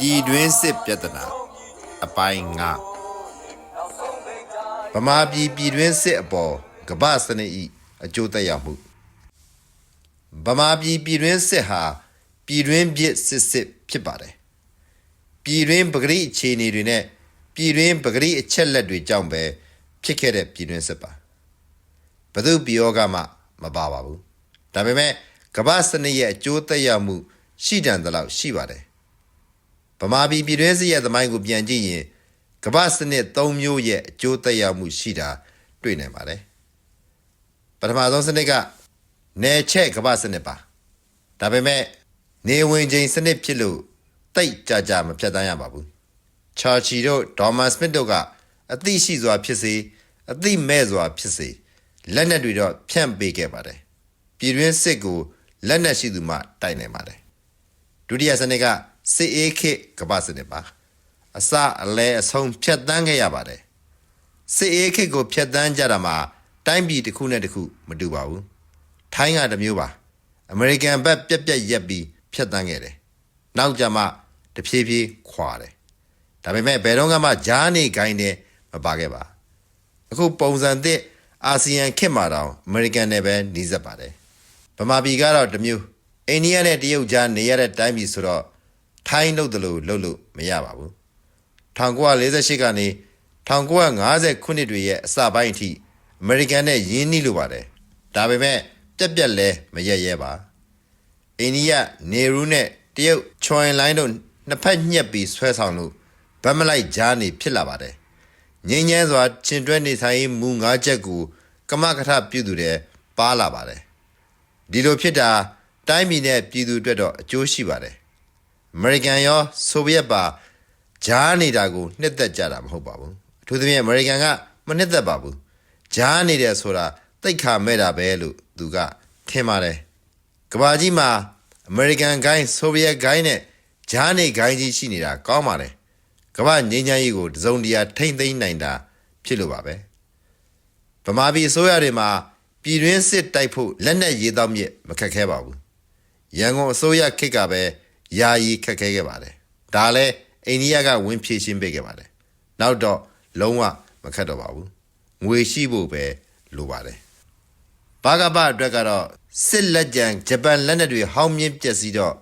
ပြည်တွင်းစစ်ပြဿနာအပိုင်းငါဗမာပြည်ပြည်တွင်းစစ်အပေါ်ကမ္ဘာစနစ်ဤအကျိုးသက်ရောက်မှုဗမာပြည်ပြည်တွင်းစစ်ဟာပြည်တွင်းပြစ်စစ်စစ်ဖြစ်ပါတယ်ပြည်တွင်းပဂရိအခြေအနေတွေနဲ့ပြည်တွင်းပဂရိအချက်လက်တွေကြောင့်ပဲဖြစ်ခဲ့တဲ့ပြည်တွင်းစစ်ပါဘယ်သူပြောကမှမပါပါဘူးဒါပေမဲ့ကမ္ဘာစနစ်ရဲ့အကျိုးသက်ရောက်မှုရှိတန်သလောက်ရှိပါတယ် ဗမာပြည်ပြည်တွင်းစစ်ရဲ့သမိုင်းကိုပြန်ကြည့်ရင်ကမ္ဘာစနစ်၃မျိုးရဲ့အကျိုးသက်ရောက်မှုရှိတာတွေ့နိုင်ပါတယ်ပထမဆုံးစနစ်ကနယ်ချဲ့ကမ္ဘာစနစ်ပါဒါပေမဲ့နေဝင်ချိန်စနစ်ဖြစ်လို့တိတ်ကြကြမဖြတ်တန်းရပါဘူးချာချီတို့ဒေါ်မန်စမစ်တို့ကအသိရှိစွာဖြစ်စေအသိမဲ့စွာဖြစ်စေလက်နက်တွေတော့ဖြန့်ပေးခဲ့ပါတယ်ပြည်တွင်းစစ်ကိုလက်နက်ရှိသူမှတိုက်နိုင်ပါတယ်ဒုတိယစနစ်က စစ်အေးခေတ်ကမ္ဘာစနစ်ပါအစအလဲအဆုံးဖြတ်တန်းခဲ့ရပါတယ်စစ်အေးခေတ်ကိုဖြတ်တန်းကြတာမှာတိုင်းပြည်တစ်ခုနဲ့တစ်ခုမတူပါဘူးထိုင်းကတစ်မျိုးပါအမေရိကန်ဘက်ပြက်ပြက်ရက်ပြီးဖြတ်တန်းခဲ့တယ်နောက်ကြမှတဖြည်းဖြည်းခွာတယ်ဒါပေမဲ့ဘယ်တော့မှဂျားနေခိုင်းတယ်မပါခဲ့ပါအခုပုံစံသစ်အာဆီယံခေတ်မှာတောင်အမေရိကန်နဲ့ပဲနှီးစပ်ပါတယ်ဗမာပြည်ကတော့တစ်မျိုးအိန္ဒိယနဲ့တရုတ်ကြားနေရတဲ့တိုင်းပြည်ဆိုတော့ ထိုင်းလို့တလို့လှုပ်လို့မရပါဘူး1948ကနေ1950ခုနှစ်တွေရဲ့အစပိုင်းအထိအမေရိကန်နဲ့ရင်းနှီးလိုပါတယ်ဒါပေမဲ့ပြက်ပြက်လဲမရက်ရဲပါအိန္ဒိယနေရူးနဲ့တရုတ်ချွန်လိုင်းတို့နှစ်ဖက်ညှက်ပြီးဆွဲဆောင်လို့ဗတ်မလိုက်ကြားနေဖြစ်လာပါတယ်ငင်းငဲစွာချင်တွဲနေထိုင်ရေးမူ၅ချက်ကိုကမကထပြုသူတဲ့ပါလာပါတယ်ဒီလိုဖြစ်တာတိုင်းပြည်နဲ့ပြည်သူအတွက်တော့အကျိုးရှိပါတယ်။ အမေရိကန်ရောဆိုဗီယက်ပါဂျားနေတာကိုနှစ်သက်ကြတာမဟုတ်ပါဘူး။အထူးသဖြင့်အမေရိကန်ကမနှစ်သက်ပါဘူး။ဂျားနေတယ်ဆိုတာတိတ်ခါမဲ့တာပဲလို့သူကထင်ပါတယ်။ကမ္ဘာကြီးမှာအမေရိကန်ဂိုင်းဆိုဗီယက်ဂိုင်းနဲ့ဂျားနေဂိုင်းကြီးရှိနေတာကောင်းပါတယ်။ကမ္ဘာငြိမ်းချမ်းရေးကိုတစုံတရာထိမ့်သိမ်းနိုင်တာဖြစ်လို့ပါပဲ။ဗမာပြည်အစိုးရတွေမှာပြည်တွင်းစစ်တိုက်ဖို့လက်နက်ရေးတောက်မြစ်မခက်ခဲပါဘူးရန်ကုန်အစိုးရခေတ်ကပဲ ယာယီခက်ခဲခဲ့ပါတယ်ဒါလည်းအိန္ဒိယကဝင်ဖြည့်ရှင်းပေးခဲ့ပါတယ်နောက်တော့လုံးဝမခက်တော့ပါဘူးငွေရှိဖို့ပဲလိုပါတယ်ဘာကပအတွက်ကတော့စစ်လက်ကြံဂျပန်လက်နက်တွေဟောင်းမြင့်ပျက်စီးတော့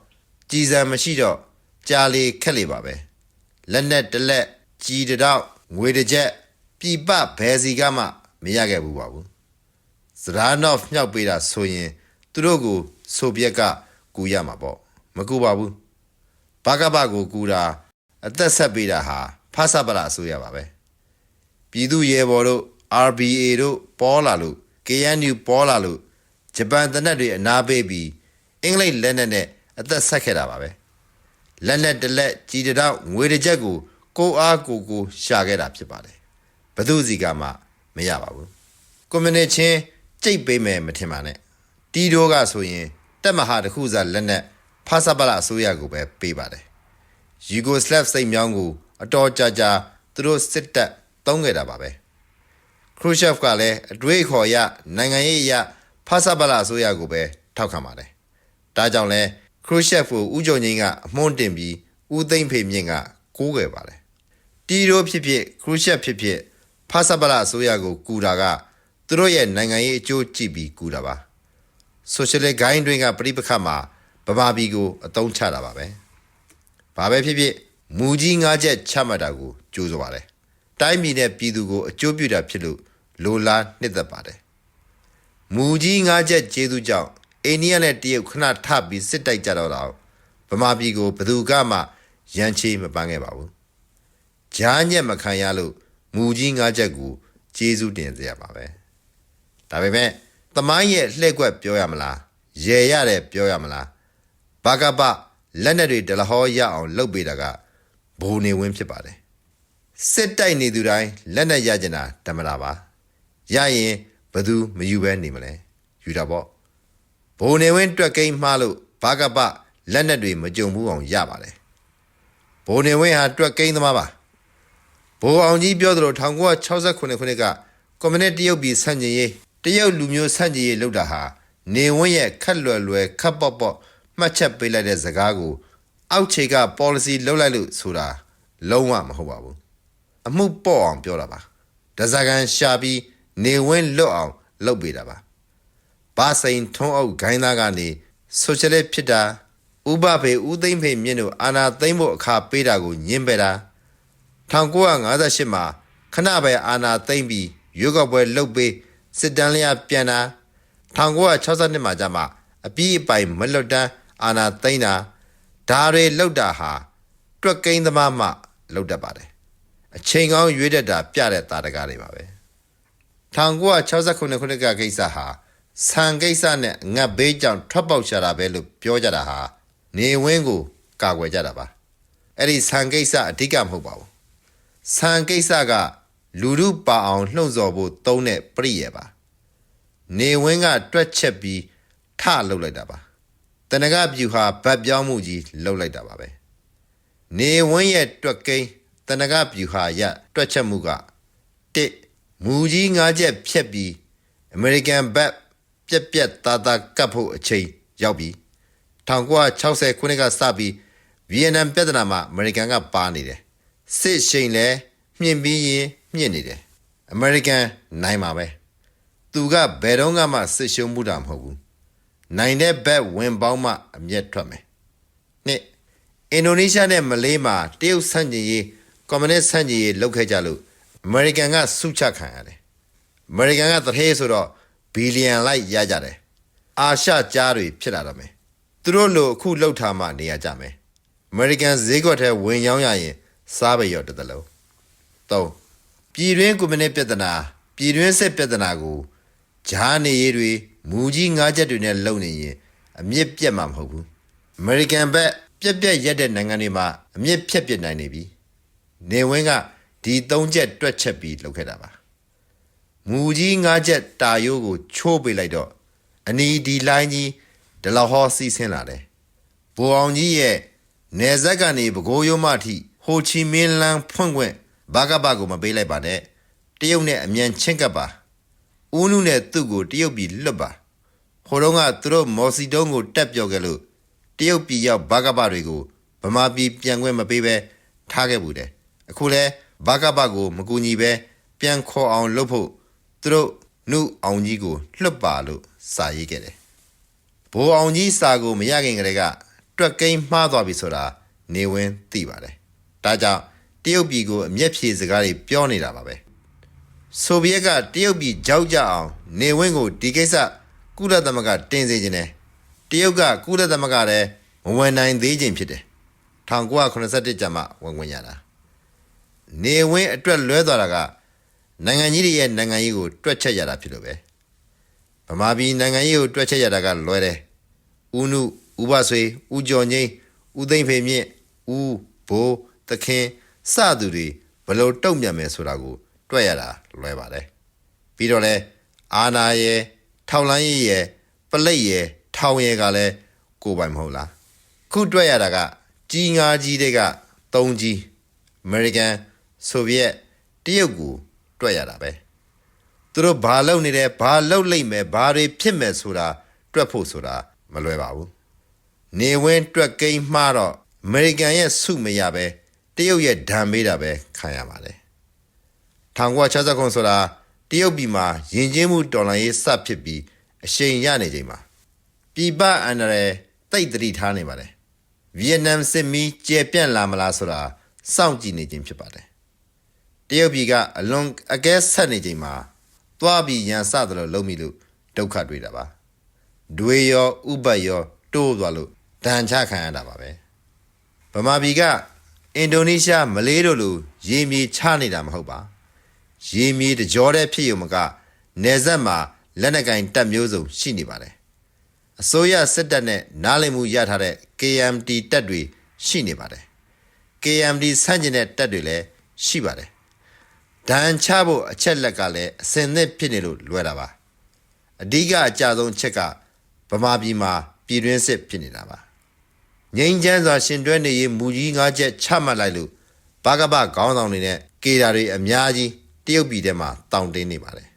ကြည်စံမရှိတော့ကြာလေခက်လေပါပဲလက်နက်တစ်လက်ကြီးတစ်တော့ငွေတစ်ချက်ပြပဘယ်စီကမှမရခဲ့ဘူးပါဘူးစရာနော့ဖ်မြောက်ပေးတာဆိုရင်သူတို့ကိုဆိုဗီယက်ကကူရမှာပေါ့ မကူပါဘူးဘာကဘကိုကူတာအသက်ဆက်ပေးတာဟာဖဆပလာအစိုးရပါပဲပြည်သူရဲဘော်တို့ RBA တို့ပေါ်လာလို့ KNU ပေါ်လာလို့ဂျပန်တနက်တွေအနာပေးပြီးအင်္ဂလိပ်လက်နက်နဲ့အသက်ဆက်ခဲ့တာပါပဲလက်နက်တစ်လက်ကြီးတစ်တောက်ငွေတစ်ချက်ကိုကိုအားကိုကိုရှာခဲ့တာဖြစ်ပါတယ်ဘသူစီကမှမရပါဘူးကွန်မြူနစ်ချင်းကြိတ်ပေးမယ်မထင်ပါနဲ့တီတိုးကဆိုရင်တက်မဟာတစ်ခုစားလက်နက် ဖာဆပ်ပလအစိုးရကိုပဲပေးပါတယ်ယူဂိုစလပ်စိတ်မြောင်းကိုအတော်ကြာကြာသူတို့စစ်တပ်တုံးခဲ့တာပါပဲခရူရှက်ဖ်ကလည်းအတွေးအခေါ်ရနိုင်ငံရေးအရဖာဆပ်ပလအစိုးရကိုပဲထောက်ခံပါတယ်ဒါကြောင့်လဲခရူရှက်ဖ်ကိုဦးကျော်ငိမ့်ကအမွှန်းတင်ပြီးဦးသိမ့်ဖေမြင့်ကကိုးခဲ့ပါတယ်တီရိုဖြစ်ဖြစ်ခရူရှက်ဖြစ်ဖြစ်ဖာဆပ်ပလာအစိုးရကိုကူတာကသူတို့ရဲ့နိုင်ငံရေးအကျိုးကြည့်ပြီးကူတာပါဆိုရှယ်လစ်ဂိုင်းတွေကပြိပခတ်မှာ ဗမာပြည်ကိုအတုံးချတာပါပဲဘာပဲဖြစ်ဖြစ်မူကြီးငါးချက်ချမှတ်တာကိုကြိုးစားပါတယ်တိုင်းပြည်နဲ့ပြည်သူကိုအကျိုးပြုတာဖြစ်လို့လိုလားနှစ်သက်ပါတယ်မူကြီးငါးချက်ကျေးဇူးကြောင့်အိန္ဒိယနဲ့တရုတ်ခဏထပြီးစစ်တိုက်ကြတော့တော့ဗမာပြည်ကိုဘယ်သူကမှရန်ချေးမပန်းခဲ့ပါဘူးဂျားညက်မခံရလို့မူကြီးငါးချက်ကိုကျေးဇူးတင်စရာပါပဲဒါပေမဲ့သမိုင်းရဲ့လှည့်ကွက်ပြောရမလားရေရတယ်ပြောရမလား ဘာကပလက်နက်တွေဒလဟောရအောင်လုပ်ပေးတာကဘိုးနေဝင်းဖြစ်ပါတယ်စစ်တိုက်နေသူတိုင်းလက်နက်ရကြတာဓမ္မတာပါရရင်ဘယ်သူမယူဘဲနေမလဲယူတာပေါ့ဘိုးနေဝင်းတွက်ကိန်းမှားလို့ဘာကပလက်နက်တွေမကြုံဘူးအောင်ရပါတယ်ဘိုးနေဝင်းဟာတွက်ကိန်းသမားပါဘိုးအောင်ကြီးပြောသလို1968ခုနှစ်ကကွန်မြူနစ်တရုတ်ပြည်ဆန့်ကျင်ရေးတရုတ်လူမျိုးဆန့်ကျင်ရေးလုပ်တာဟာနေဝင်းရဲ့ခက်လွယ်လွယ်ခက်ပေါ့ပေါ့ မှတ်ချက်ပေးလိုက်တဲ့ဇကားကို အောက်ခြေက policy လောက်လိုက်လို့ဆိုတာလုံးဝမဟုတ်ပါဘူးအမှုပေါ့အောင်ပြောတာပါဒဇာကန်ရှာပြီးနေဝင်းလွတ်အောင်လုပ်ပေးတာပါဘာစိန်ထုံးအုပ်ဂိုင်းသားကနေဆိုရှယ်လစ်ဖြစ်တာဥပဖေဦးသိမ့်ဖေမြင့်တို့အာဏာသိမ်းဖို့အခါပေးတာကိုညှင်းပယ်တာ1958မှာခဏပဲအာဏာသိမ်းပြီးရွေးကောက်ပွဲလုပ်ပေးစစ်တမ်းလျာပြန်တာ1962မှာကြာမှအပြီးအပိုင်မလွတ်တမ်း အာဏာသိမ်းတာဒါတွေလောက်တာဟာတွက်ကိန်းသမားမှလောက်တတ်ပါတယ်အချိန်ကောင်းရွေးတတ်တာပြတဲ့တာတကားတွေပါပဲ1969ခုနှစ်ကကိစ္စဟာဆန်ကိစ္စနဲ့ငတ်ဘေးကြောင့်ထွက်ပေါက်ရှာတာပဲလို့ပြောကြတာဟာနေဝင်းကိုကာကွယ်ကြတာပါအဲ့ဒီဆန်ကိစ္စအဓိကမဟုတ်ပါဘူးဆန်ကိစ္စကလူမှုပါအောင်လှုံ့ဆော်ဖို့သုံးတဲ့ပြည့်ရပါနေဝင်းကတွက်ချက်ပြီးထလှုပ်လိုက်တာပါ တနဂပြူဟာဗတ်ပြောင်းမှုကြီးလှုပ်လိုက်တာပါပဲနေဝင်းရဲ့တွက်ကိန်းတနဂပြူဟာရတွက်ချက်မှုကတစ်မူကြီးငါးချက်ဖြက်ပြီးအမေရိကန်ဘက်ပြက်ပြက်သားသားကပ်ဖို့အချိန်ရောက်ပြီ1960ခုနှစ်ကစပြီးဗီယက်နမ်ပြည်ထနာမှာအမေရိကန်ကပါနေတယ်စစ်ရှိန်လဲမြင့်ပြီးရင်မြင့်နေတယ်အမေရိကန်နိုင်မှာပဲသူကဘယ်တော့မှစစ်ရှုံးမှုတာမဟုတ်ဘူး နိုင်တဲ့ဘက်ဝင်ပေါင်းမှအမျက်ထွက်မယ်နှစ်အင်ဒိုနီးရှားနဲ့မလေးမှာတရုတ်ဆန့်ကျင်ရေးကွန်မြူနစ်ဆန့်ကျင်ရေးလုပ်ခဲ့ကြလို့အမေရိကန်ကစုချခံရတယ်အမေရိကန်ကတထဲဆိုတော့ဘီလီယံလိုက်ရကြတယ်အာရှကြားတွေဖြစ်လာတော့မယ်သူတို့လိုအခုလှုပ်ထားမှနေရကြမယ်အမေရိကန်ဈေးကွက်ထဲဝင်ရောက်ရရင် စားပဲရောတစ်သလုံး၃ပြည်တွင်းကွန်မြူနစ်ပြဿနာပြည်တွင်းစစ်ပြဿနာကိုဂျာနေရေးတွေ မူကြီးငါးချက်တွေနဲ့လုံနေရင်အမြင့်ပြတ်မှာမဟုတ်ဘူးအမေရိကန်ဘက်ပြက်ပြက်ရက်တဲ့နိုင်ငံတွေမှာအမြင့်ဖြတ်ပြစ်နိုင်နေပြီနေဝင်းကဒီ၃ချက်တွက်ချက်ပြီးလုပ်ခဲ့တာပါမူကြီးငါးချက်တာယိုးကိုချိုးပေးလိုက်တော့အနီဒီလိုင်းကြီးဒလဟောစီးဆင်းလာတယ်ဘိုအောင်ကြီးရဲ့နေဆက်ကနေပကိုးရိုးမအထိဟိုချီမင်းလန်းဖွင့်ခွင့်ဘာကဘကိုမပေးလိုက်ပါနဲ့တရုတ်နဲ့အမြန်ချင်းကပ်ပါ ဦးနုနဲ့သူ့ကိုတရုတ်ပြည်လွတ်ပါဟိုတုန်းကသူတို့မော်စီတုံးကိုတက်ပြော်ခဲ့လို့တရုတ်ပြည်ရောက်ဘာကဘတွေကိုဗမာပြည်ပြန်ခွင့်မပေးဘဲထားခဲ့ဘူးတဲ့အခုလဲဘာကဘကိုမကူညီဘဲပြန်ခေါ်အောင်လုပ်ဖို့သူတို့နုအောင်ကြီးကိုလွတ်ပါလို့စာရေးခဲ့တယ်ဘိုးအောင်ကြီးစာကိုမရခင်ကတည်းကတွက်ကိန်းမှားသွားပြီဆိုတာနေဝင်းသိပါတယ်ဒါကြောင့်တရုတ်ပြည်ကိုအမျက်ဖြေစကားတွေပြောနေတာပါပဲ ဆိုဗီယက်ကတရုတ်ပြည်ကြောက်ကြအောင်နေဝင်းကိုဒီကိစ္စကုလသမဂ္ဂတင်စေခြင်းနဲ့တရုတ်ကကုလသမဂ္ဂထဲမဝင်နိုင်သေးခြင်းဖြစ်တယ်1981ကျမှဝင်ဝင်ရတာနေဝင်းအတွက်လွဲသွားတာကနိုင်ငံကြီးတွေရဲ့နိုင်ငံရေးကိုတွက်ချက်ရတာဖြစ်လို့ပဲဗမာပြည်နိုင်ငံရေးကိုတွက်ချက်ရတာကလွဲတယ်ဦးနုဦးဘဆွေဦးကျော်ငိမ့်ဦးသိမ့်ဖေမြင့်ဦးဘိုးသခင်စသူတွေဘလို့တုံ့ပြန်မယ်ဆိုတာကို တွက်ရတာလွဲပါတယ်ပြီးတော့လဲအာနာရဲ့ထောက်လန်းရေးရဲ့ပလိတ်ရဲ့ထောင်ရဲ့ကလည်းကိုယ်ပိုင်မဟုတ်လားခုတွက်ရတာကကြီးငါးကြီးတွေက၃ကြီးအမေရိကန်ဆိုဗီယက်တရုတ်ကိုတွက်ရတာပဲသူတို့ဘာလုပ်နေတယ်ဘာလုပ်လိမ့်မယ်ဘာတွေဖြစ်မယ်ဆိုတာတွက်ဖို့ဆိုတာမလွယ်ပါဘူးနေဝင်းတွက်ကိန်းမှားတော့အမေရိကန်ရဲ့စုမရပဲတရုတ်ရဲ့ဒဏ်မေးတာပဲခံရပါတယ် 1960ခုဆိုတာတရုတ်ပြည်မှာယဉ်ကျေးမှုတော်လှန်ရေးစဖြစ်ပြီးအရှိန်ရနေချိန်မှာပြည်ပအန္တရာယ်တိတ်တတိထားနေပါတယ်ဗီယက်နမ်စစ်မီးကျေပြန့်လာမလားဆိုတာစောင့်ကြည့်နေခြင်းဖြစ်ပါတယ်တရုတ်ပြည်ကအလွန်အကဲဆက်နေချိန်မှာသွားပြီးရန်စသလိုလုံးမိလို့ဒုက္ခတွေ့တာပါဒွေရောဥပတ်ရောတိုးသွားလို့ဒဏ်ချခံရတာပါပဲဗမာပြည်ကအင်ဒိုနီးရှားမလေးတို့လိုရေမြေချနေတာမဟုတ်ပါ ရေမြေတကြောတဲ့ဖြစ်ရုံမကနယ်စပ်မှာလက်နက်ကင်တပ်မျိုးစုံရှိနေပါတယ်အစိုးရစစ်တပ်နဲ့နားလည်မှုရထားတဲ့ KMT တပ်တွေရှိနေပါတယ် KMT ဆန့်ကျင်တဲ့တပ်တွေလည်းရှိပါတယ်ဒဏ်ချဖို့အချက်လက်ကလည်းအစင်သစ်ဖြစ်နေလို့လွယ်တာပါအဓိကအကြဆုံးချက်ကဗမာပြည်မှာပြည်တွင်းစစ်ဖြစ်နေတာပါငိမ့်ချမ်းစွာရှင်တွဲနေရေးမူကြီးငါးချက်ချမှတ်လိုက်လို့ဘာကပခေါင်းဆောင်တွေနဲ့ကေတာတွေအများကြီး တရုတ်ပြည်ထဲမှာတောင့်တင်းနေပါတယ်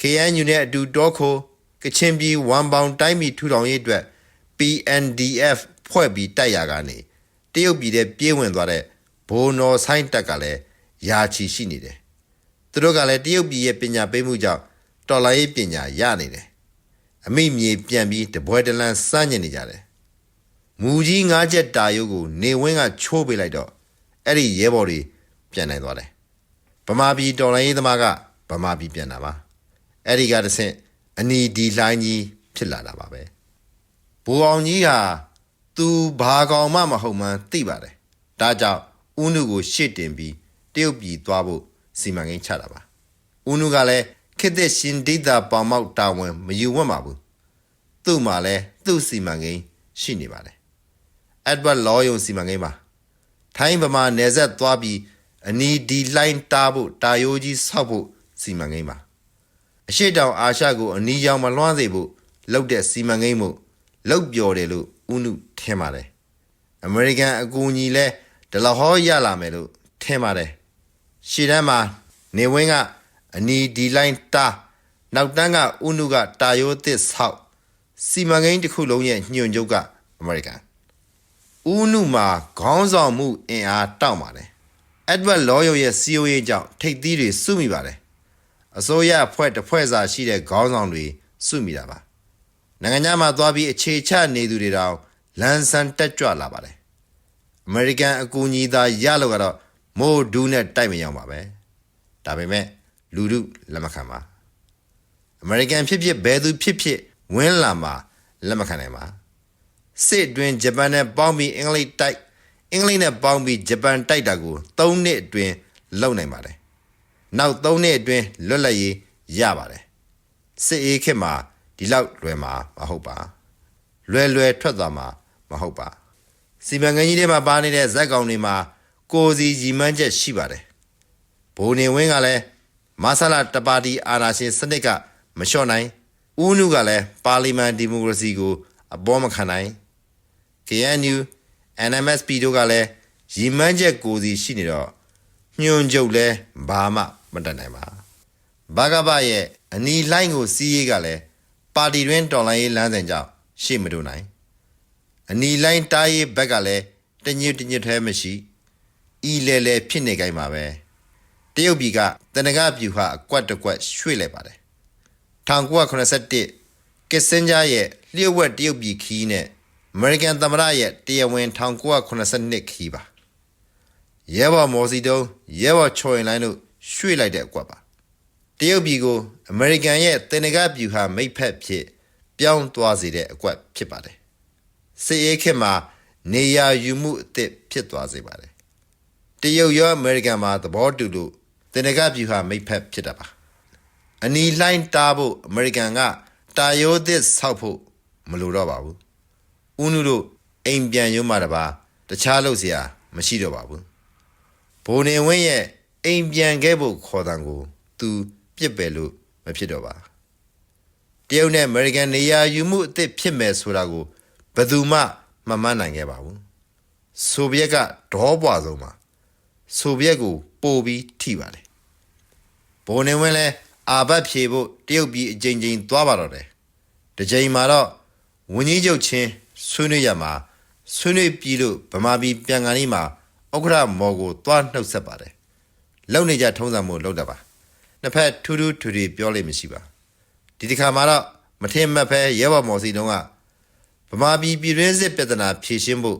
KNU နဲ့အတူတောခိုကချင်ပြည်ဝမ်ပေါင်တိုင်းပြည်ထူထောင်ရေးအတွက် PNDF ဖွဲ့ပြီးတိုက်ရကနေတရုတ်ပြည်တဲ့ပြေးဝင်သွားတဲ့ဘိုးနော်ဆိုင်တက်ကလည်းယာချီရှိနေတယ်သူတို့ကလည်းတရုတ်ပြည်ရဲ့ပညာပေးမှုကြောင့်တော်လိုင်းရေးပညာရနေတယ်အမိမြေပြန်ပြီးတပွဲတလန်းစမ်းညင်နေကြတယ်မူကြီးငါးချက်တာယုတ်ကိုနေဝင်းကချိုးပေးလိုက်တော့အဲ့ဒီရဲဘော်တွေပြန်နိုင်သွားတယ် ဗမာပြည်တော်လိုင်းရေးသမားကဗမာပြည်ပြန်တာပါအဲ့ဒီကတဆင့်အနီဒီလှိုင်းကြီးဖြစ်လာတာပါပဲဘူအောင်ကြီးဟာသူဘာကောင်မှမဟုတ်မှန်းသိပါတယ်။ဒါကြောင့်ဦးနုကိုရှစ်တင်ပြီးတရုတ်ပြည်သွားဖို့စီမံကိန်းချတာပါ။ဦးနုကလည်းခေတ်သစ်ရှင်ဒိတာပေါင်မောက်တာဝန်မယူဝတ်ပါဘူး။သူ့မှာလည်းသူ့စီမံကိန်းရှိနေပါတယ်။ Edward Law ယုံစီမံကိန်းပါ။ထိုင်းဗမာနယ်စပ်သွားပြီး အနီဒီလိုင်းတားဖို့တာယိုးကြီးဆောက်ဖို့စီမံကိန်းပါ။အရှိတောင်အာရှကိုအနီရောင်မလွှမ်းစေဖို့လုပ်တဲ့စီမံကိန်းမှုလုပ်ပြော်တယ်လို့ဥနုထင်ပါတယ်။အမေရိကန်အကူအညီလဲဒလဟောရလာမယ်လို့ထင်ပါတယ်။ရှေ့တန်းမှာနေဝင်းကအနီဒီလိုင်းတာနောက်တန်းကဥနုကတာယိုးသစ်ဆောက်စီမံကိန်းတစ်ခုလုံးရဲ့ညွှန်ချုပ်ကအမေရိကန်ဥနုမှာခေါင်းဆောင်မှုအင်အားတောင့်ပါတယ်။ Edward Law ရဲ့ COA ကြောင့်ထိပ်သီးတွေစုမိပါတယ်။အစိုးရအဖွဲ့တစ်ဖွဲ့စာရှိတဲ့ခေါင်းဆောင်တွေစုမိတာပါနိုင်ငံခြားမှာသွားပြီးအခြေချနေသူတွေတောင်လန်ဆန်တက်ကြွလာပါတယ်အမေရိကန်အကူအညီသာရလို့ကတော့မိုးဒူးနဲ့တိုက်မရောက်ပါပဲဒါပေမဲ့လူတို့လက်မခံပါအမေရိကန်ဖြစ်ဖြစ်ဘယ်သူဖြစ်ဖြစ်ဝင်းလာမှာလက်မခံနိုင်ပါစစ်အတွင်းဂျပန်နဲ့ပေါင်းပြီးအင်္ဂလိပ်တိုက် အင်္ဂလိပ်နဲ့ပေါင်းပြီးဂျပန်တိုက်တာကို၃နှစ်အတွင်းလုပ်နိုင်ပါတယ်နောက်၃နှစ်အတွင်းလွတ်လပ်ရေးရပါတယ်စစ်အေးခေတ်မှာဒီလောက်လွယ်မှာမဟုတ်ပါလွယ်လွယ်ထွက်သွားမှာမဟုတ်ပါစီမံကိန်းကြီးတွေမှာပါနေတဲ့ဇက်ကောင်တွေမှာကိုယ်စီရီမန်းချက်ရှိပါတယ်ဘိုးနေဝင်းကလည်းမဆလာတပါတီအာဏာရှင်စနစ်ကမလျှော့နိုင်ဦးနုကလည်းပါလီမန်ဒီမိုကရေစီကိုအပေါ်မခံနိုင် KNU NMSP တို့ကလည်းရီမန်းချက်ကိုယ်စီရှိနေတော့ညွန်ကြုတ်လဲဘာမှမတတ်နိုင်ပါဘာကဘရဲ့အနီလိုင်းကိုစီးရေးကလည်းပါတီတွင်တော်လိုင်းရေးလမ်းစဉ်ကြောင့်ရှေ့မတိုးနိုင်အနီလိုင်းတားရေးဘက်ကလည်းတညစ်တညစ်သေးမရှိဤလဲလဲဖြစ်နေကြမှာပဲတရုတ်ပြည်ကတနဂပြူဟာအကွက်တကွက်ရွှေ့လိုက်ပါတယ်1981ကစ်စင်ဂျာရဲ့လျှို့ဝှက်တရုတ်ပြည်ခီးနဲ့ အမေရိကန်သမ္မတရဲ့တရားဝင်1982ခီးပါရဲဘော်မော်စီတုံးရဲဘော်ချော်ရင်လိုင်းတို့ရွှေ့လိုက်တဲ့အကွက်ပါတရုတ်ပြည်ကိုအမေရိကန်ရဲ့တင်နဂပြူဟာမိတ်ဖက်ဖြစ် ပြောင်းသွားစေတဲ့အကွက်ဖြစ်ပါတယ်စစ်အေးခေတ်မှာနေရာယူမှုအသစ်ဖြစ်သွားစေပါတယ်တရုတ်ရောအမေရိကန်မှာသဘောတူလို့တင်နဂပြူဟာမိတ်ဖက်ဖြစ်တာပါအနီလှိုင်းတားဖို့အမေရိကန်ကတာယိုးသစ်ဆောက်ဖို့မလိုတော့ပါဘူး ဦးနုတို့အိမ်ပြန်ရုံးမှတပါတခြားလုပ်စရာမရှိတော့ပါဘူးဘိုးနေဝင်းရဲ့အိမ်ပြန်ခဲ့ဖို့ခေါ်တံကို သူပြစ်ပယ်လို့မဖြစ်တော့ပါတရုတ်နဲ့အမေရိကန်နေရာယူမှုအသစ်ဖြစ်မယ်ဆိုတာကိုဘယ်သူမှမမှန်းနိုင်ခဲ့ပါဘူးဆိုဗီယက်ကဒေါပွားဆုံးပါဆိုဗီယက်ကိုပို့ပြီးထိပါတယ်ဘိုးနေဝင်းလည်းအာဘတ်ဖြေဖို့တရုတ်ပြည်အကြိမ်ကြိမ်သွားပါတော့တယ်ဒီကြိမ်မှာတော့ဝင်းကြီးချုပ်ချင်း ဆွေးနွေးရမှာဆွေးနွေးပြီးလို့ဗမာပြည်ပြန်ကန်လေးမှာဥက္ခရမော်ကိုသွားနှုတ်ဆက်ပါတယ်လုံနေကြထုံးစံမှုလုပ်တတ်ပါနှစ်ဖက်ထူးထူးထူထူပြောလိမ့်မရှိပါဒီတစ်ခါမှာတော့မထင်မှတ်ဖဲရဲဘော်မော်စီတုံးကဗမာပြည်ပြည်ရင်းစစ်ပြဿနာဖြေရှင်းဖို့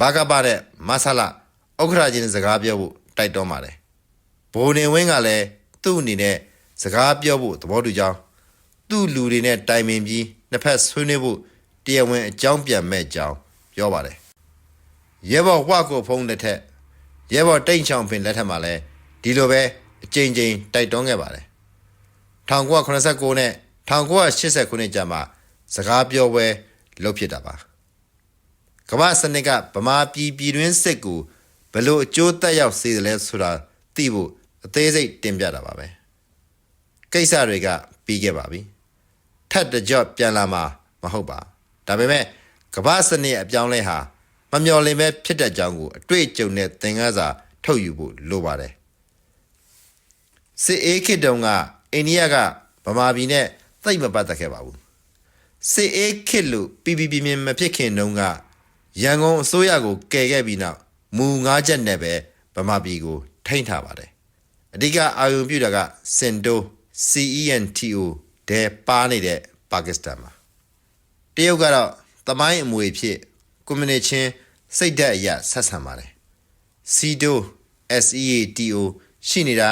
ဘာကပါတဲ့မဆလာဥက္ခရချင်းစကားပြောဖို့တိုက်တွန်းပါတယ်ဘိုးနေဝင်းကလည်းသူ့အနေနဲ့စကားပြောဖို့သဘောတူကြောင်းသူ့လူတွေနဲ့တိုင်ပင်ပြီးနှစ်ဖက်ဆွေးနွေးဖို့ တရားဝင်အကြောင်းပြန်မဲ့ကြောင်းပြောပါတယ်ရဲဘော်ဝှကိုဖုံးလက်ထက်ရဲဘော်တိန့်ချောင်ပင်လက်ထက်မှာလည်းဒီလိုပဲအကြိမ်ကြိမ်တိုက်တွန်းခဲ့ပါတယ်1989နဲ့1980ခုနှစ်ကြာမှစကားပြောပွဲလုပ်ဖြစ်တာပါကမ္ဘာစနစ်ကဗမာပြည်ပြည်တွင်းစစ်ကိုဘယ်လိုအကျိုးသက်ရောက်စေတယ်လဲဆိုတာသိဖို့အသေးစိတ်တင်ပြတာပါပဲကိစ္စတွေကပြီးခဲ့ပါပြီထပ်တကြော့ပြန်လာမှာမဟုတ်ပါ ဒါပေမဲ့ကမ္ဘာစနစ်အပြောင်းလဲဟာမမျော်လင့်ပဲဖြစ်တဲ့ကြောင်းကိုအတွေ့အကြုံနဲ့သင်ခန်းစာထုတ်ယူဖို့လိုပါတယ်စစ်အေးခေတ်တုန်းကအိန္ဒိယကဗမာပြည်နဲ့သိပ်မပတ်သက်ခဲ့ပါဘူးစစ်အေးခေတ်လို့ပြပြပြင်းပြင်းမဖြစ်ခင်တုန်းကရန်ကုန်အစိုးရကိုကယ်ခဲ့ပြီးနောက်မူ၅ချက်နဲ့ပဲဗမာပြည်ကို ထိန်းထားပါတယ်အဓိကအာရုံပြုတာကစင်တို CENTO တဲ့ပါနေတဲ့ပါကစ္စတန်မှာ တရုတ်ကတော့သမိုင်းအမွေဖြစ်ကွန်မြူနတီချင်းစိတ်ဓာတ်အရာဆက်ဆံပါတယ် CEDO SEATO ရှိနေတာ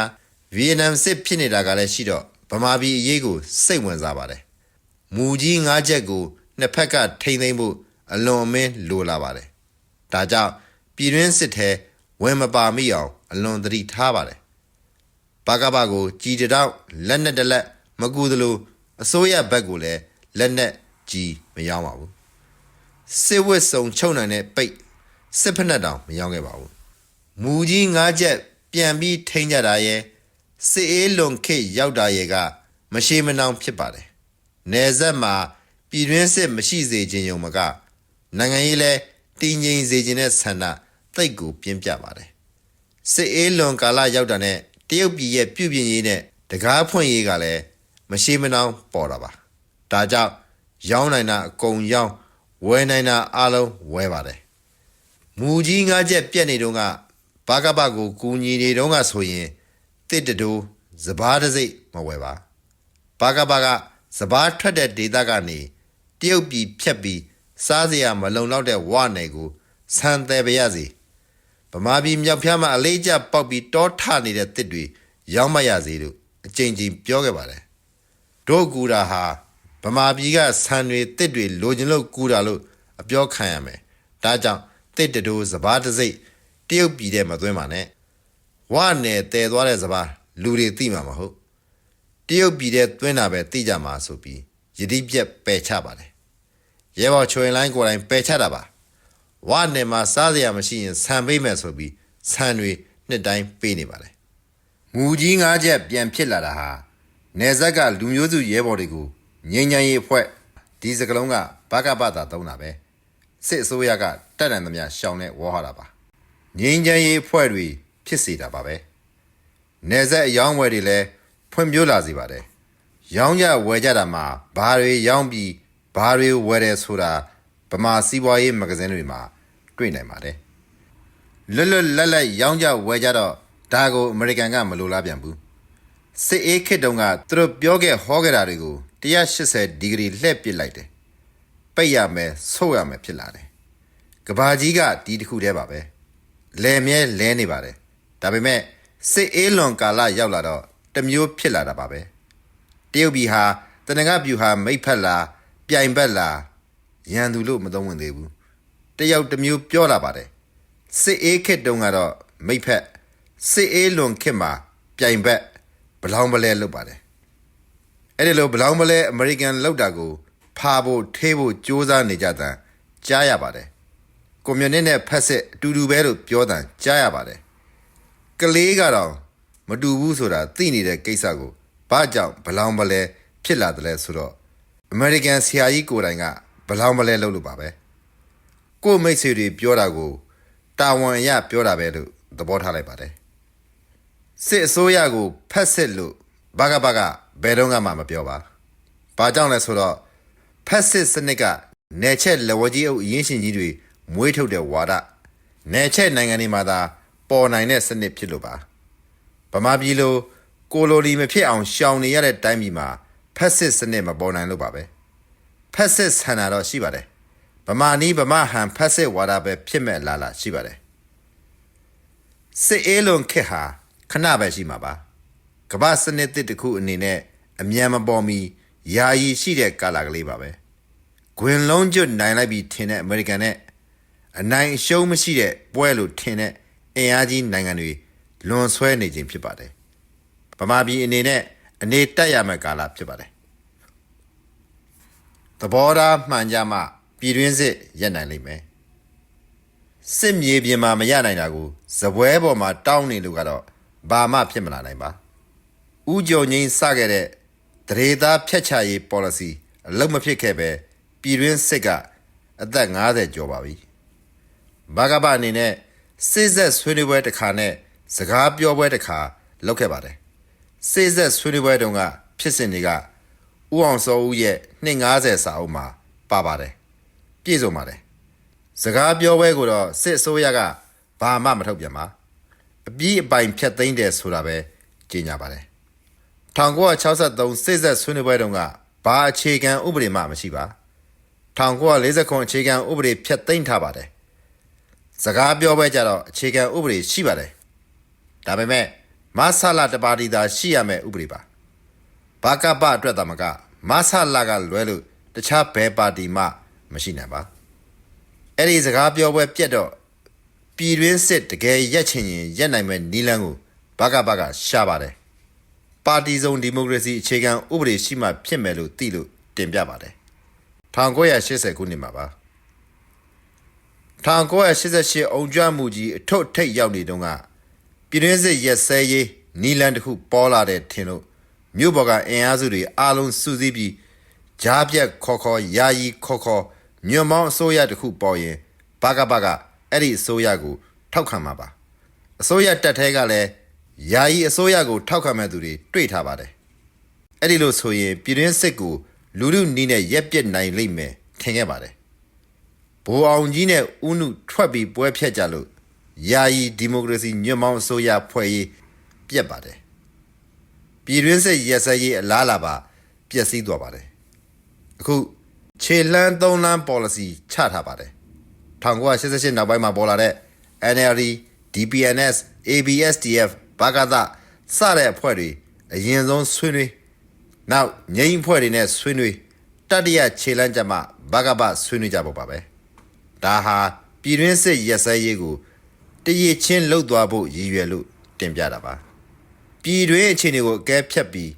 ဗီယက်နမ်စစ်ဖြစ်နေတာကလည်းရှိတော့ဗမာပြည်အရေးကိုစိတ်ဝင်စားပါတယ်မူကြီး၅ချက်ကိုနှစ်ဖက်ကထိမ့်သိမ့်ဖို့အလွန်အမင်းလိုလာပါတယ်ဒါကြောင့်ပြည်တွင်းစစ်ထဲဝင်မပါမိအောင်အလွန်သတိထားပါတယ်ဘာကဘာကို ကြည်တတောက်လက်နဲ့တစ်လက်မကူသလိုအစိုးရဘက်ကိုလည်းလက်နဲ့ ကြီးမရောက်ပါဘူးစစ်ဝစ်စုံချုပ်နိုင်တဲ့ပိတ်စစ်ဖက်နဲ့တောင်မရောက်ခဲ့ပါဘူးမူကြီး၅ချက်ပြန်ပြီးထိန်းကြတာရဲ့စစ်အေးလွန်ခေတ်ရောက်တာရဲ့ကမရှိမနှောင်ဖြစ်ပါတယ်။နယ်ဆက်မှာပြည်တွင်းစစ်မရှိစေခြင်းယုံမကနိုင်ငံရေးလဲတည်ငြိမ်စေခြင်းတဲ့ဆန္ဒတိတ်ကိုပြင်းပြပါတယ်။စစ်အေးလွန်ကာလရောက်တာနဲ့တရုတ်ပြည်ရဲ့ပြုပြင်ရေးနဲ့တကားဖွင့်ရေးကလည်းမရှိမနှောင်ပေါ်တာပါ။ဒါကြောင့် ရောင်းနိုင်တာအကုန်ရောင်းဝယ်နိုင်တာအလုံးဝယ်ပါတယ်။မူကြီးငါးချက်ပြက်နေတော့ကဘာကဘကိုကူညီနေတော့ကဆိုရင်တစ်တတူစပားတစ်စိတ်မဝယ်ပါဘာကဘကစပားထွက်တဲ့ဒေသကနေတရုတ်ပြည်ဖြတ်ပြီးစားစရာမလုံလောက်တဲ့ဝနယ်ကိုဆန်တယ်ပါရစေဗမာပြည်မြောက်ဖျားမှာအလေးကျပေါက်ပြီးတောထနေတဲ့တစ်တွေရောင်းမရစေလို့အကြိမ်ကြိမ်ပြောခဲ့ပါတယ်တို့ကူတာဟာ ဗမာပြည်ကဆန်တွေတစ်တွေလိုချင်လို့ကူတာလို့အပြောခံရမယ်ဒါကြောင့်တစ်တတူစပားတစ်စိတ်တရုတ်ပြည်ထဲမှာသွင်းပါနဲ့ဝနယ်တည်သွားတဲ့စပားလူတွေသိမှာမဟုတ်တရုတ်ပြည်ထဲသွင်းတာပဲသိကြမှာဆိုပြီးယတိပြက်ပယ်ချပါတယ်ရဲဘော်ချွေလိုင်းကိုယ်တိုင်ပယ်ချတာပါဝနယ်မှာစားစရာမရှိရင်ဆန်ပေးမယ်ဆိုပြီးဆန်တွေနှစ်တိုင်းပေးနေပါတယ်ငူကြီးငါးချက်ပြန်ဖြစ်လာတာဟာနေဇက်ကလူမျိုးစုရဲဘော်တွေကို ငြိမ်းချမ်းရေးအဖွဲ့ဒီစကလုံးကဘကပတာသုံးတာပဲစစ်အစိုးရကတက်တန်သမျှရှောင်တဲ့ဝေါ်ဟာတာပါငင်းချမ်းရေးဖွဲ့တွေဖြစ်စေတာပါပဲနေဆက်အယောင်းဝယ်တွေလည်းဖွံ့ဖြိုးလာစေပါတယ်ရောင်းကြဝယ်ကြတာမှာဘာတွေရောင်းပြီးဘာတွေဝယ်တယ်ဆိုတာဗမာစီးပွားရေးမဂဇင်းတွေမှာတွေ့နိုင်ပါတယ်လွတ်လွတ်လပ်လပ်ရောင်းကြဝယ်ကြတော့ဒါကိုအမေရိကန်ကမလိုလားပြန်ဘူးစစ်အေးခေတ်တုန်းကသူတို့ပြောခဲ့ဟောခဲ့တာတွေကို 180ဒီဂရီလှည့်ပစ်လိုက်တယ်ပိတ်ရမယ်ဆုတ်ရမယ်ဖြစ်လာတယ်။ကဘာကြီးကဒီတစ်ခုတည်းပါပဲ။လဲမြဲလဲနေပါတယ်။ဒါပေမဲ့စစ်အေးလွန်ကာလရောက်လာတော့တစ်မျိုးဖြစ်လာတာပါပဲ။တရုတ်ပြည်ဟာတနင်္ဂနွေပြူဟာမိတ်ဖက်လားပြိုင်ဘက်လားရန်သူလို့မသုံးဝင်သေးဘူး။တယောက်တစ်မျိုးပြောလာပါတယ်။စစ်အေးခေတ်တုန်းကတော့မိတ်ဖက်စစ်အေးလွန်ခေတ်မှာပြိုင်ဘက်ဘလောင်ပလဲလုပ်ပါတယ်။ အဲ့ဒီလိုဘလောင်မလဲအမေရိကန်လောက်တာကိုဖာဖို့ထေးဖို့စ조사နေကြတဲ့ကြားရပါတယ်ကွန်မြူနစ်နဲ့ဖက်စစ်အတူတူပဲလို့ပြောတဲ့ကြားရပါတယ်ကလေးကတော့မတူဘူးဆိုတာသိနေတဲ့ကိစ္စကိုဘာကြောင့်ဘလောင်မလဲဖြစ်လာတယ်လဲဆိုတော့အမေရိကန်ဆရာကြီးကိုယ်တိုင်ကဘလောင်မလဲလုပ်လို့ပါပဲကို့မိတ်ဆွေတွေပြောတာကိုတာဝန်အရပြောတာပဲလို့သဘောထားလိုက်ပါတယ်စစ်အစိုးရကိုဖက်စစ်လို့ဘာကဘာက ဘယ်တော့မှမပြောပါ။ဘာကြောင့်လဲဆိုတော့ဖက်စစ်စနစ်ကနေချက်လက်ဝကြီးအုပ်အရင်ရှင်ကြီးတွေမွေးထုတ်တဲ့ဝါဒနေချက်နိုင်ငံတွေမှာသာပေါ်နိုင်တဲ့စနစ်ဖြစ်လို့ပါ။ဗမာပြည်လိုကိုလိုနီမဖြစ်အောင်ရှောင်နေရတဲ့တိုင်းပြည်မှာဖက်စစ်စနစ်မပေါ်နိုင်လို့ပါပဲ။ဖက်စစ်ဆန္ဒတော့ရှိပါတယ်။ဗမာနီးဗမာဟန်ဖက်စစ်ဝါဒပဲဖြစ်မဲ့လာလာရှိပါတယ်။စစ်အေးလွန်ခက်ဟာခဏပဲရှိမှာပါကမ္ဘာစနစ်တစ်တစ်ခုအနေနဲ့ အမြန်မပေါ်မီယာယီရှိတဲ့ကာလကလေးပါပဲဂွင်လုံးကျွတ်နိုင်လိုက်ပြီးထင်တဲ့အမေရိကန်နဲ့အနိုင်အရှုံးမရှိတဲ့ပွဲလို့ထင်တဲ့အင်အားကြီးနိုင်ငံတွေလွန်ဆွဲနေခြင်းဖြစ်ပါတယ်ဗမာပြည်အနေနဲ့အနေတက်ရမယ့်ကာလဖြစ်ပါတယ်သဘောထားမှန်ကြမှပြည်တွင်းစစ်ရပ်နိုင်လိမ့်မယ်စစ်မြေပြင်မှာမရနိုင်တာကိုဇပွဲပေါ်မှာတောင်းနေလို့ကတော့ဘာမှဖြစ်မလာနိုင်ပါဥကြုံငိမ့်စခဲ့တဲ့ တရေသားဖြတ်ချရေး policy အလုံးမဖြစ်ခဲ့ပဲပြည်တွင်းစစ်ကအသက်50ကျော်ပါပြီဘာကဘအနေနဲ့စစ်ဆက်ဆွေးနွေးပွဲတစ်ခါနဲ့စကားပြောပွဲတစ်ခါလုပ်ခဲ့ပါတယ်စစ်ဆက်ဆွေးနွေးပွဲတုန်းကဖြစ်စဉ်တွေကဥအောင်စောဦးရဲ့250စာအုပ်မှာပါပါတယ်ပြည့်စုံပါတယ်စကားပြောပွဲကိုတော့စစ်အစိုးရကဘာမှမထုတ်ပြန်ပါအပြီးအပိုင်ဖြတ်သိမ်းတယ်ဆိုတာပဲကြေညာပါတယ် 1963စစ်ဆက်ဆွေးနွေးပွဲတုန်းကဘာအခြေခံဥပဒေမှမရှိပါ1940ခုအခြေခံဥပဒေဖြတ်သိမ်းထားပါတယ်စကားပြောပွဲကြတော့အခြေခံဥပဒေရှိပါတယ်ဒါပေမဲ့မဆလာတပါတီသာရှိရမယ်ဥပဒေပါဘာကပအတွက်သာမကမဆလာကလွဲလို့တခြားဘယ်ပါတီမှမရှိနိုင်ပါအဲ့ဒီစကားပြောပွဲပြက်တော့ပြည်တွင်းစစ်တကယ်ရက်ချင်ရင်ရက်နိုင်မဲ့နီလန်းကိုဘကဘကရှာပါတယ် ပါတီစုံဒီမိုကရေစီအခြေခံဥပဒေရှိမှဖြစ်မယ်လို့သိလို့တင်ပြပါတယ်1980ခုနှစ်မှာပါ1988အုံကြွမှုကြီးအထွတ်ထိပ်ရောက်နေတုန်းကပြည်တွင်းစစ်ရက်စဲရေးနီလန်းတစ်ခုပေါ်လာတဲ့ထင်လို့မြို့ပေါ်ကအင်အားစုတွေအားလုံးစုစည်းပြီးဂျားပြက်ခေါ်ခေါ်ယာယီခေါ်ခေါ်ညွန့်မောင်းအစိုးရတစ်ခုပေါ်ရင်ဘကဘကအဲ့ဒီအစိုးရကိုထောက်ခံမှာပါအစိုးရတက်ထဲကလည်း ယာယီအစိုးရကိုထောက်ခံမဲ့သူတွေတွေ့ထားပါတယ်အဲ့ဒီလိုဆိုရင်ပြည်တွင်းစစ်ကိုလူလူနီးနဲ့ရက်ပြက်နိုင်လိမ့်မယ်ထင်ခဲ့ပါတယ်ဘိုးအောင်ကြီးနဲ့ဦးနုထွက်ပြီးပွဲဖြတ်ကြလို့ယာယီဒီမိုကရေစီညွန့်မောင်းအစိုးရဖွဲ့ရေးပြက်ပါတယ်ပြည်တွင်းစစ်ရက်စက်ရေးအလားလာပါပျက်စီးသွားပါတယ်အခုခြေလှမ်းသုံးလမ်း policy ချထားပါတယ်1988နောက်ပိုင်းမှာပေါ်လာတဲ့ NLD DPNS ABSDF ဘာကသစတဲ့အဖွဲ့တွေအရင်ဆုံးဆွေးနွေးနောက်ငိမ့်အဖွဲ့တွေနဲ့ဆွေးနွေးတတိယခြေလမ်းကြမှာဘာကပဆွေးနွေးကြဖို့ပါပဲဒါဟာပြည်တွင်းစစ်ရက်စဲရေးကိုတရည်ချင်းလှုပ်သွားဖို့ရည်ရွယ်လို့တင်ပြတာပါပြည်တွင်းအခြေအနေကိုအကဲဖြတ်ပြီး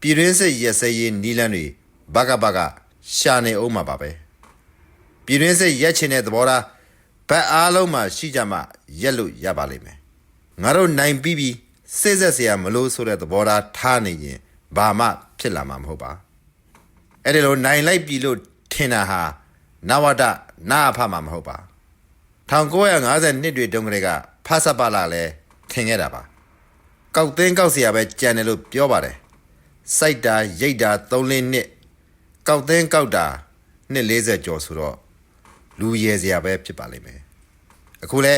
ပြည်တွင်းစစ်ရက်စဲရေးနီလန်းတွေဘာကဘကရှာနေအောင်မှာပါပဲပြည်တွင်းစစ်ရက်ချင်တဲ့သဘောထားဘက်အားလုံးမှာရှိကြမှရက်လို့ရပါလိမ့်မယ် ငါတို့နိုင်ပြီးပြီးစိတ်ဆက်เสียမလို့ဆိုတဲ့သဘောထားထားနေရင်ဘာမှဖြစ်လာမှာမဟုတ်ပါအဲ့ဒီလိုနိုင်လိုက်ပြီလို့ထင်တာဟာနဝတနာအဖမှာမဟုတ်ပါ1950နှစ်တွေတုန်းကလေးကဖဆပ်ပါလာလဲထင်ခဲ့တာပါကောက်သိန်းကောက်เสียပဲကြံတယ်လို့ပြောပါတယ်စိုက်တာရိတ်တာ3လနှစ်ကောက်သိန်းကောက်တာနှစ်40ကျော်ဆိုတော့လူရဲစရာပဲဖြစ်ပါလိမ့်မယ်အခုလဲ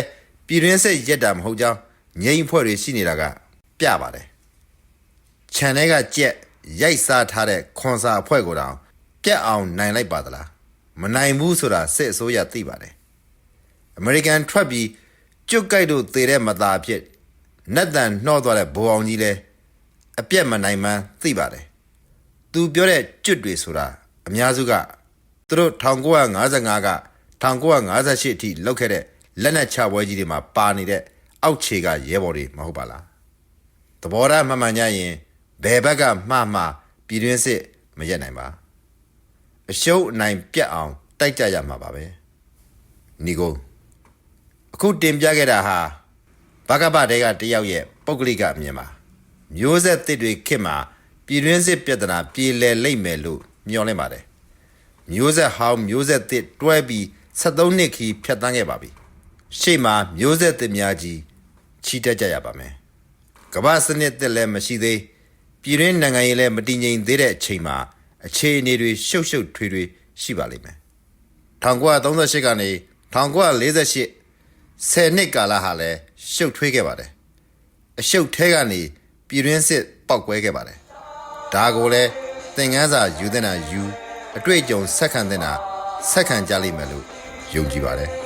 ပြည်တွင်းစစ်ရက်တာမဟုတ်ကြောင်း ငိမ့်ဖွဲ့တွေရှိနေတာကပြပါတယ်ခြံထဲကကြက်ရိုက်စားထားတဲ့ခွန်စာအဖွဲ့ကိုတောင်ပြက်အောင်နိုင်လိုက်ပါသလားမနိုင်ဘူးဆိုတာစစ်အစိုးရသိပါတယ်အမေရိကန်ထွက်ပြီးကျွတ်ကြိုက်တို့သေတဲ့မသားဖြစ်နတ်တန်နှော့သွားတဲ့ဘိုးအောင်ကြီးလဲအပြက်မနိုင်မှန်းသိပါတယ်သူပြောတဲ့ကျွတ်တွေဆိုတာအများစုကသူတို့1955က1958အထိလောက်ခဲ့တဲ့လက်နက်ချပွဲကြီးတွေမှာပါနေတဲ့ အောက်ခြေကရဲဘော်တွေမဟုတ်ပါလားသဘောထားမှန်မှန်ကြရင်ဘယ်ဘက်ကမှားမှားပြည်တွင်းစစ်မရက်နိုင်ပါအရှုံးအနိုင်ပြတ်အောင်တိုက်ကြရမှာပါပဲညီကိုအခုတင်ပြခဲ့တာဟာဘကပတဲကတယောက်ရဲ့ပုဂ္ဂလိကအမြင်ပါမျိုးဆက်တစ်တွေခေတ်မှာပြည်တွင်းစစ်ပြဿနာပြေလည်လိမ့်မယ်လို့မျှော်လင့်ပါတယ်မျိုးဆက်ဟောင်းမျိုးဆက်တစ်တွဲပြီး73နှစ်ခီးဖြတ်တန်းခဲ့ပါပြီရှေ့မှာမျိုးဆက်တစ်များကြီး ချီတက်ကြရပါမယ်ကမ္ဘာစနစ်တစ်လည်းမရှိသေးပြည်တွင်းနိုင်ငံရေးလည်းမတည်ငြိမ်သေးတဲ့အချိန်မှာအခြေအနေတွေရှုပ်ရှုပ်ထွေးထွေးရှိပါလိမ့်မယ်1938ကနေ1948 10နှစ်ကာလဟာလည်းရှုပ်ထွေးခဲ့ပါတယ်အရှုပ်ထဲကနေပြည်တွင်းစစ်ပောက်ကွဲခဲ့ပါတယ်ဒါကိုလည်းသင်ငန်းစာယူတဲ့နာယူအတွေ့အကြုံဆက်ခံတဲ့နာဆက်ခံကြလိမ့်မယ်လို့ယုံကြည်ပါတယ်